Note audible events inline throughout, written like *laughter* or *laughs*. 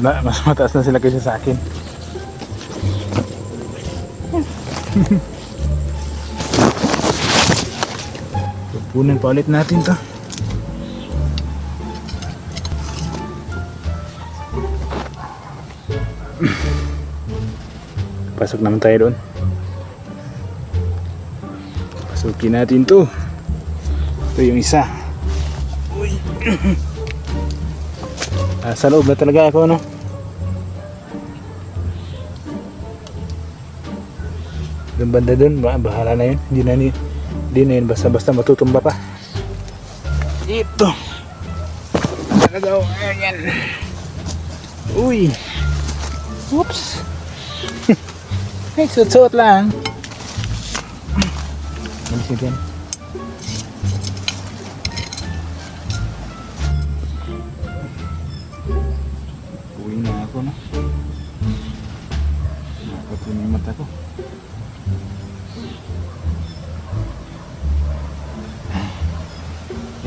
Na, mas mataas na sila kaysa sa akin. Pupunin pa ulit natin to. Pasok naman tayo doon. Pasukin natin to. Ito yung isa. Uy. *clears throat* Ah, sa loob na talaga ako, no? Doon banda ba- bahala na yun. Hindi na, hindi na yun, basta-basta matutumba pa. Dito. Talaga, oh, ayan. Uy. Oops. *laughs* Ay, suot-suot lang. Malis yan. Uwi na ako na. Nakapot na yung mata ko.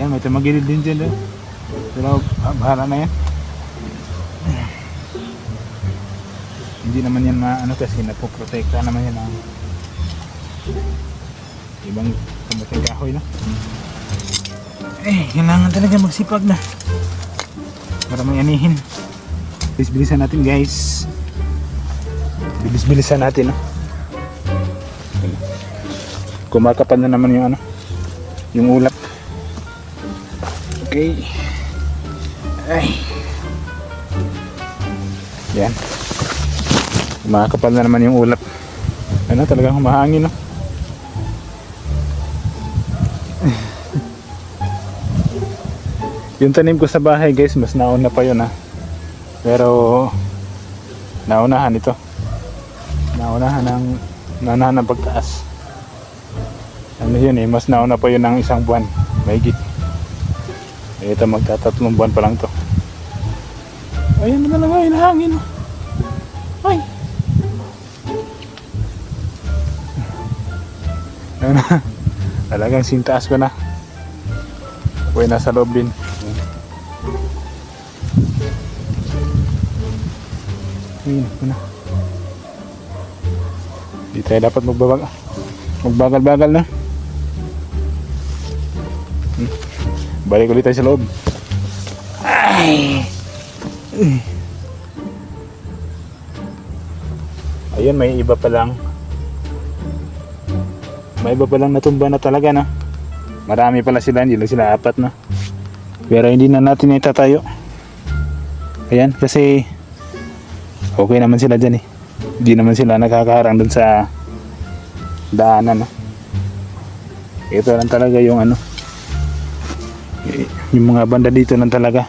Yan, may tumagilid din dyan. Eh. Pero ah, bahala na yan. Hindi naman yan maano kasi napoprotekta naman yan ang ibang kamating kahoy na. Eh, kailangan talaga magsipag na para may anihin. Bilis-bilisan natin guys. Bilis-bilisan natin no. Kumakapal na naman yung ano, yung ulap. Okay. Ay. Yan. Kumakapal na naman yung ulap. Ano talagang humahangin no. *laughs* yung tanim ko sa bahay guys, mas nauna pa yun ha. Pero naunahan ito. Naunahan ng naunahan ng pagtaas. Ano yun eh, mas nauna pa yun ng isang buwan. Mahigit. Ito magtatatlong buwan pa lang to. Ayun na lang ayun, hangin. oh. Ay. Ayun na. Talagang sintaas ko na. Uy, nasa loob din. Ayun, ako na. Di tayo dapat magbabagal. Magbagal-bagal na. Hmm. Balik ulit tayo sa loob. Ay! Ayun, may iba pa lang. May iba pa lang natumba na talaga, no? Marami pala sila, hindi lang sila apat, no? Pero hindi na natin itatayo. Ayan, kasi okay naman sila dyan eh. Hindi naman sila nakakaharang dun sa daanan. No? Ito lang talaga yung ano. Yung mga banda dito lang talaga.